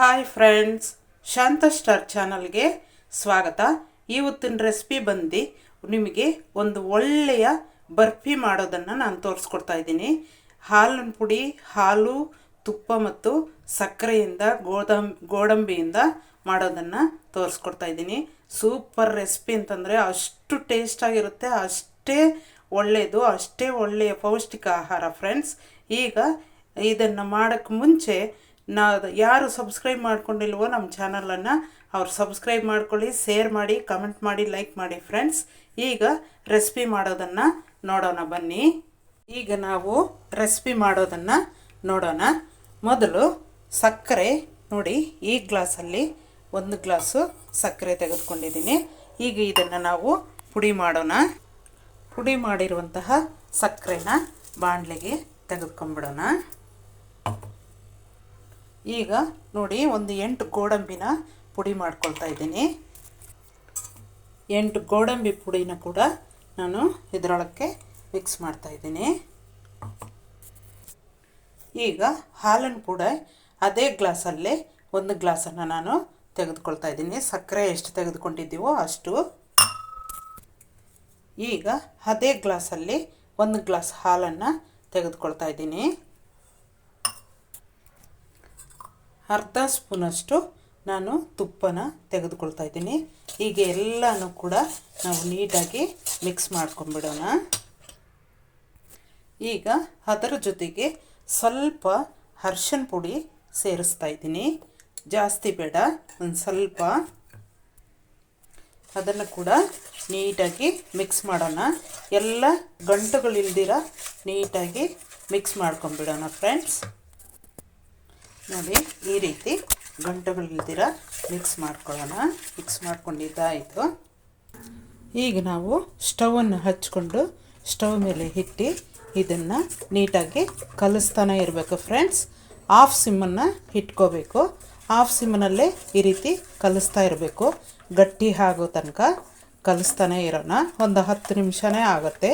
Hi friends, ಶಾಂತ star ಚಾನಲ್ಗೆ ಸ್ವಾಗತ. ಇವತ್ತಿನ ರೆಸಿಪಿ ಬಂದು ನಿಮಗೆ ಒಂದು ಒಳ್ಳೆಯ ಬರ್ಫಿ ಮಾಡೋದನ್ನು ನಾನು ತೋರಿಸ್ಕೊಡ್ತಾ ಇದ್ದೀನಿ. ಹಾಲಿನ ಪುಡಿ, ಹಾಲು, ತುಪ್ಪ ಮತ್ತು ಸಕ್ಕರೆಯಿಂದ ಗೋದಂ ಗೋಡಂಬಿಯಿಂದ ಮಾಡೋದನ್ನು ತೋರಿಸ್ಕೊಡ್ತಾ ಇದ್ದೀನಿ. ಸೂಪರ್ ರೆಸಿಪಿ ಅಂತಂದರೆ ಅಷ್ಟು ಟೇಸ್ಟಾಗಿರುತ್ತೆ ಅಷ್ಟೇ ಒಳ್ಳೆಯದು ಅಷ್ಟೇ ಒಳ್ಳೆಯ ಪೌಷ್ಟಿಕ ಆಹಾರ ಫ್ರೆಂಡ್ಸ್. ಈಗ ಇದನ್ನು ಮಾಡೋಕ್ಕೆ ಮುಂಚೆ ನಾ ಯಾರು ಸಬ್ಸ್ಕ್ರೈಬ್ ಮಾಡ್ಕೊಂಡಿಲ್ವೋ ನಮ್ಮ ಚಾನಲನ್ನು ಅವ್ರು ಸಬ್ಸ್ಕ್ರೈಬ್ ಮಾಡ್ಕೊಳ್ಳಿ ಶೇರ್ ಮಾಡಿ ಕಮೆಂಟ್ ಮಾಡಿ ಲೈಕ್ ಮಾಡಿ ಫ್ರೆಂಡ್ಸ್ ಈಗ ರೆಸಿಪಿ ಮಾಡೋದನ್ನು ನೋಡೋಣ ಬನ್ನಿ. ಈಗ ನಾವು ರೆಸಿಪಿ ಮಾಡೋದನ್ನು ನೋಡೋಣ. ಮೊದಲು ಸಕ್ಕರೆ, ನೋಡಿ ಈ ಗ್ಲಾಸಲ್ಲಿ ಒಂದು ಗ್ಲಾಸು ಸಕ್ಕರೆ ತೆಗೆದುಕೊಂಡಿದ್ದೀನಿ. ಈಗ ಇದನ್ನು ನಾವು ಪುಡಿ ಮಾಡೋಣ. ಪುಡಿ ಮಾಡಿರುವಂತಹ ಸಕ್ಕರೆನ ಬಾಣಲೆಗೆ ತೆಗೆದುಕೊಂಡ್ಬಿಡೋಣ. ಈಗ ನೋಡಿ ಒಂದು ಎಂಟು ಗೋಡಂಬಿನ ಪುಡಿ ಮಾಡ್ಕೊಳ್ತಾ ಇದ್ದೀನಿ. ಎಂಟು ಗೋಡಂಬಿ ಪುಡಿನ ಕೂಡ ನಾನು ಇದರೊಳಕ್ಕೆ ಮಿಕ್ಸ್ ಮಾಡ್ತಾ ಇದ್ದೀನಿ. ಈಗ ಹಾಲನ್ನು ಕೂಡ ಅದೇ ಗ್ಲಾಸಲ್ಲಿ ಒಂದು ಗ್ಲಾಸನ್ನು ನಾನು ತೆಗೆದುಕೊಳ್ತಾ ಇದ್ದೀನಿ. ಸಕ್ಕರೆ ಎಷ್ಟು ತೆಗೆದುಕೊಂಡಿದ್ದೀವೋ ಅಷ್ಟು. ಈಗ ಅದೇ ಗ್ಲಾಸಲ್ಲಿ ಒಂದು ಗ್ಲಾಸ್ ಹಾಲನ್ನು ತೆಗೆದುಕೊಳ್ತಾ ಇದ್ದೀನಿ. ಅರ್ಧ ಸ್ಪೂನಷ್ಟು ನಾನು ತುಪ್ಪನ ತೆಗೆದುಕೊಳ್ತಾ ಇದ್ದೀನಿ. ಈಗ ಎಲ್ಲನೂ ಕೂಡ ನಾವು ನೀಟಾಗಿ ಮಿಕ್ಸ್ ಮಾಡ್ಕೊಂಡ್ಬಿಡೋಣ. ಈಗ ಅದರ ಜೊತೆಗೆ ಸ್ವಲ್ಪ ಅರ್ಶಿನ ಪುಡಿ ಸೇರಿಸ್ತಾ ಇದ್ದೀನಿ. ಜಾಸ್ತಿ ಬೇಡ, ಒಂದು ಸ್ವಲ್ಪ. ಅದನ್ನು ಕೂಡ ನೀಟಾಗಿ ಮಿಕ್ಸ್ ಮಾಡೋಣ. ಎಲ್ಲ ಗಂಟುಗಳಿಲ್ದಿರ ನೀಟಾಗಿ ಮಿಕ್ಸ್ ಮಾಡ್ಕೊಂಬಿಡೋಣ ಫ್ರೆಂಡ್ಸ್ ನೋಡಿ, ಈ ರೀತಿ ಗಂಟುಗಳಿಲ್ದಿರ ಮಿಕ್ಸ್ ಮಾಡ್ಕೊಳ್ಳೋಣ. ಮಿಕ್ಸ್ ಮಾಡ್ಕೊಂಡಿದ್ದಾಯಿತು ಈಗ ನಾವು ಸ್ಟವನ್ನು ಹಚ್ಕೊಂಡು ಸ್ಟವ್ ಮೇಲೆ ಇಟ್ಟು ಇದನ್ನು ನೀಟಾಗಿ ಕಲಿಸ್ತಾನೆ ಇರಬೇಕು ಫ್ರೆಂಡ್ಸ್ ಆಫ್ ಸಿಮ್ಮನ್ನು ಇಟ್ಕೋಬೇಕು. ಆಫ್ ಸಿಮ್ಮನಲ್ಲೇ ಈ ರೀತಿ ಕಲಿಸ್ತಾ ಇರಬೇಕು. ಗಟ್ಟಿ ಆಗೋ ತನಕ ಕಲಿಸ್ತಾನೆ ಇರೋಣ. ಒಂದು ಹತ್ತು ನಿಮಿಷನೇ ಆಗುತ್ತೆ.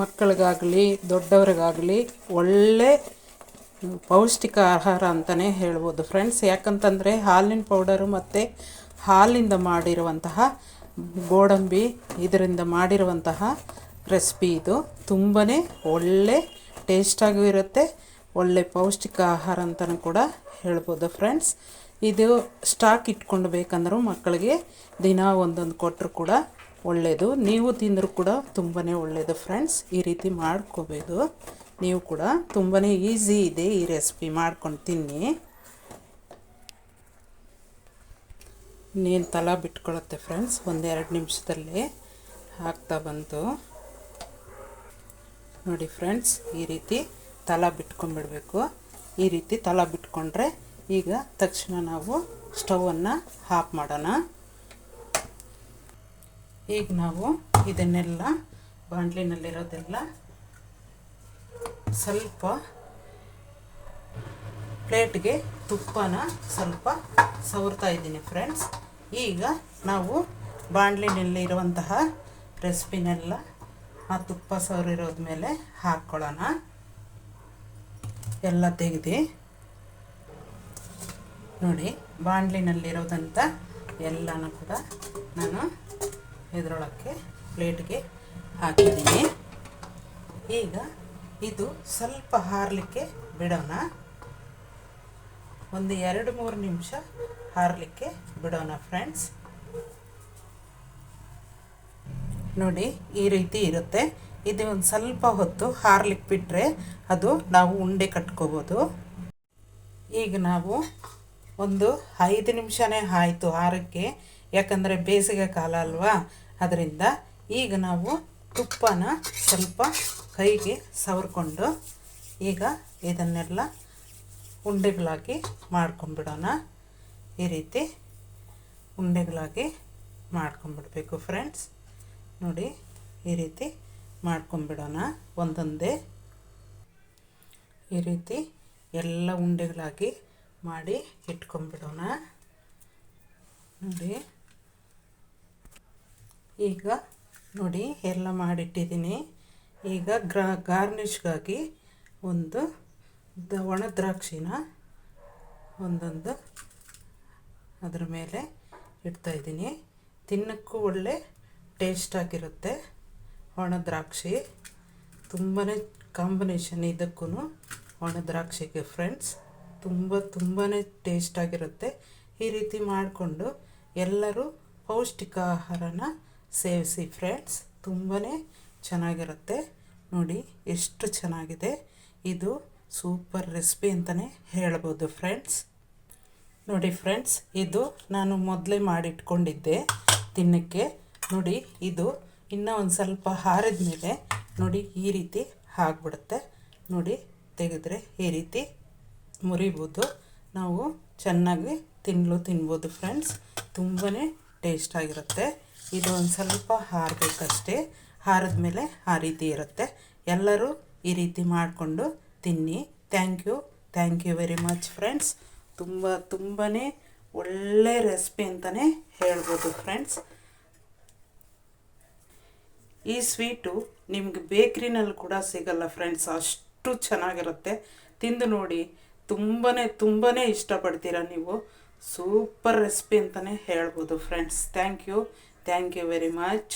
ಮಕ್ಕಳಿಗಾಗಲಿ, ದೊಡ್ಡವ್ರಿಗಾಗಲಿ ಒಳ್ಳೆ ಪೌಷ್ಟಿಕ ಆಹಾರ ಅಂತಲೇ ಹೇಳ್ಬೋದು. ಫ್ರೆಂಡ್ಸ್, ಯಾಕಂತಂದರೆ ಹಾಲಿನ ಪೌಡರು ಮತ್ತು ಹಾಲಿಂದ ಮಾಡಿರುವಂತಹ ಗೋಡಂಬಿ, ಇದರಿಂದ ಮಾಡಿರುವಂತಹ ರೆಸಿಪಿ ಇದು. ತುಂಬಾ ಒಳ್ಳೆ ಟೇಸ್ಟಾಗೂ ಇರುತ್ತೆ, ಒಳ್ಳೆ ಪೌಷ್ಟಿಕ ಆಹಾರ ಅಂತಲೂ ಕೂಡ ಹೇಳ್ಬೋದು. ಫ್ರೆಂಡ್ಸ್, ಇದು ಸ್ಟಾಕ್ ಇಟ್ಕೊಂಡು ಬೇಕಂದ್ರೂ ಮಕ್ಕಳಿಗೆ ದಿನ ಒಂದೊಂದು ಕೊಟ್ಟರು ಕೂಡ ಒಳ್ಳೆಯದು ನೀವು ತಿಂದರೂ ಕೂಡ ತುಂಬಾ ಒಳ್ಳೆಯದು ಫ್ರೆಂಡ್ಸ್ ಈ ರೀತಿ ಮಾಡ್ಕೋಬೇಕು. ನೀವು ಕೂಡ ತುಂಬಾ ಈಸಿ ಇದೆ ಈ ರೆಸಿಪಿ ಮಾಡ್ಕೊಂಡು ತಿನ್ನಿ. ನೀನು ತಲ ಬಿಟ್ಕೊಳತ್ತೆ ಫ್ರೆಂಡ್ಸ್ ಒಂದೆರಡು ನಿಮಿಷದಲ್ಲಿ ಹಾಕ್ತಾ ಬಂತು. ನೋಡಿ ಫ್ರೆಂಡ್ಸ್ ಈ ರೀತಿ ತಲ ಬಿಟ್ಕೊಂಡ್ಬಿಡ್ಬೇಕು. ಈ ರೀತಿ ತಲ ಬಿಟ್ಕೊಂಡ್ರೆ ಈಗ ತಕ್ಷಣ ನಾವು ಸ್ಟವನ್ನು ಹಾಫ್ ಮಾಡೋಣ. ಈಗ ನಾವು ಇದನ್ನೆಲ್ಲ ಬಾಂಡ್ಲಿನಲ್ಲಿರೋದೆಲ್ಲ ಸ್ವಲ್ಪ ಪ್ಲೇಟ್ಗೆ ತುಪ್ಪನ ಸ್ವಲ್ಪ ಸವರ್ತಾ ಇದ್ದೀನಿ ಫ್ರೆಂಡ್ಸ್. ಈಗ ನಾವು ಬಾಣಲಿನಲ್ಲಿರುವಂತಹ ರೆಸಿಪಿನೆಲ್ಲ ಆ ತುಪ್ಪ ಸವರಿರೋದ ಮೇಲೆ ಹಾಕ್ಕೊಳ್ಳೋಣ. ಎಲ್ಲ ತೆಗೆದು ನೋಡಿ ಬಾಣಲಿನಲ್ಲಿರೋದಂಥ ಎಲ್ಲನೂ ಕೂಡ ನಾನು ಇದರೊಳಕ್ಕೆ ಪ್ಲೇಟ್ಗೆ ಹಾಕಿದ್ದೀನಿ. ಈಗ ಇದು ಸ್ವಲ್ಪ ಹಾರಲಿಕ್ಕೆ ಬಿಡೋಣ. ಒಂದು ಎರಡು ಮೂರು ನಿಮಿಷ ಹಾರಲಿಕ್ಕೆ ಬಿಡೋಣ ಫ್ರೆಂಡ್ಸ್. ನೋಡಿ ಈ ರೀತಿ ಇರುತ್ತೆ. ಇದು ಒಂದು ಸ್ವಲ್ಪ ಹೊತ್ತು ಹಾರ್ಲಿಕ್ಕೆ ಬಿಟ್ಟರೆ ಅದು ನಾವು ಉಂಡೆ ಕಟ್ಕೋಬೋದು. ಈಗ ನಾವು ಒಂದು ಐದು ನಿಮಿಷನೇ ಆಯಿತು ಹಾರಕ್ಕೆ. ಯಾಕಂದರೆ ಬೇಸಿಗೆ ಕಾಲ ಅಲ್ವಾ? ಅದರಿಂದ ಈಗ ನಾವು ತುಪ್ಪನ ಸ್ವಲ್ಪ ಕೈಗೆ ಸವರ್ಕೊಂಡು ಈಗ ಇದನ್ನೆಲ್ಲ ಉಂಡೆಗಳಾಗಿ ಮಾಡ್ಕೊಂಬಿಡೋಣ ಈ ರೀತಿ ಉಂಡೆಗಳಾಗಿ ಮಾಡ್ಕೊಂಬಿಡ್ಬೇಕು ಫ್ರೆಂಡ್ಸ್. ನೋಡಿ, ಈ ರೀತಿ ಮಾಡ್ಕೊಂಬಿಡೋಣ ಒಂದೊಂದೇ. ಈ ರೀತಿ ಎಲ್ಲ ಉಂಡೆಗಳಾಗಿ ಮಾಡಿ ಇಟ್ಕೊಂಬಿಡೋಣ ನೋಡಿ. ಈಗ ನೋಡಿ ಎಲ್ಲ ಮಾಡಿಟ್ಟಿದ್ದೀನಿ. ಈಗ ಗ್ರಾ, ಗಾರ್ನಿಷ್ಗಾಗಿ ಒಂದು ದ ಒಣ ದ್ರಾಕ್ಷಿನ ಒಂದೊಂದು ಅದರ ಮೇಲೆ ಇಡ್ತಾಯಿದ್ದೀನಿ ತಿನ್ನೋಕ್ಕೂ ಒಳ್ಳೆ ಟೇಸ್ಟಾಗಿರುತ್ತೆ ಒಣ ದ್ರಾಕ್ಷಿ. ತುಂಬಾ ಕಾಂಬಿನೇಷನ್ ಇದಕ್ಕೂ ಒಣ ದ್ರಾಕ್ಷಿಗೆ ಫ್ರೆಂಡ್ಸ್ ತುಂಬ ತುಂಬಾ ಟೇಸ್ಟಾಗಿರುತ್ತೆ ಈ ರೀತಿ ಮಾಡಿಕೊಂಡು ಎಲ್ಲರೂ ಪೌಷ್ಟಿಕ ಆಹಾರನ ಸೇವಿಸಿ ಫ್ರೆಂಡ್ಸ್ ತುಂಬಾ ಚೆನ್ನಾಗಿರುತ್ತೆ. ನೋಡಿ, ಎಷ್ಟು ಚೆನ್ನಾಗಿದೆ. ಇದು ಸೂಪರ್ ರೆಸಿಪಿ ಅಂತಲೇ ಹೇಳ್ಬೋದು ಫ್ರೆಂಡ್ಸ್. ನೋಡಿ ಫ್ರೆಂಡ್ಸ್, ಇದು ನಾನು ಮೊದಲೇ ಮಾಡಿಟ್ಕೊಂಡಿದ್ದೆ ತಿನ್ನಕ್ಕೆ. ನೋಡಿ, ಇದು ಇನ್ನೂ ಒಂದು ಸ್ವಲ್ಪ ಹಾರಿದ ಮೇಲೆ ನೋಡಿ ಈ ರೀತಿ ಆಗಿಬಿಡುತ್ತೆ. ನೋಡಿ, ತೆಗೆದ್ರೆ ಈ ರೀತಿ ಮುರಿಬೋದು. ನಾವು ಚೆನ್ನಾಗಿ ತಿನ್ನಲು ತಿನ್ಬೋದು ಫ್ರೆಂಡ್ಸ್. ತುಂಬಾ ಟೇಸ್ಟಾಗಿರುತ್ತೆ ಇದು ಒಂದು ಸ್ವಲ್ಪ ಹಾರಬೇಕಷ್ಟೇ. ಹಾರಿದ ಮೇಲೆ ಆ ರೀತಿ ಇರುತ್ತೆ. ಎಲ್ಲರೂ ಈ ರೀತಿ ಮಾಡಿಕೊಂಡು ತಿನ್ನಿ. Thank you thank you very much friends ತುಂಬ ತುಂಬಾ ಒಳ್ಳೆ ರೆಸಿಪಿ ಅಂತಲೇ ಹೇಳ್ಬೋದು ಫ್ರೆಂಡ್ಸ್ ಈ ಸ್ವೀಟು ನಿಮಗೆ ಬೇಕ್ರಿನಲ್ಲಿ ಕೂಡ ಸಿಗಲ್ಲ ಫ್ರೆಂಡ್ಸ್ ಅಷ್ಟು ಚೆನ್ನಾಗಿರುತ್ತೆ. ತಿಂದು ನೋಡಿ ತುಂಬಾ ತುಂಬಾ ಇಷ್ಟಪಡ್ತೀರ ನೀವು? ಸೂಪರ್ ರೆಸಿಪಿ ಅಂತಲೇ ಹೇಳ್ಬೋದು friends thank you thank you very much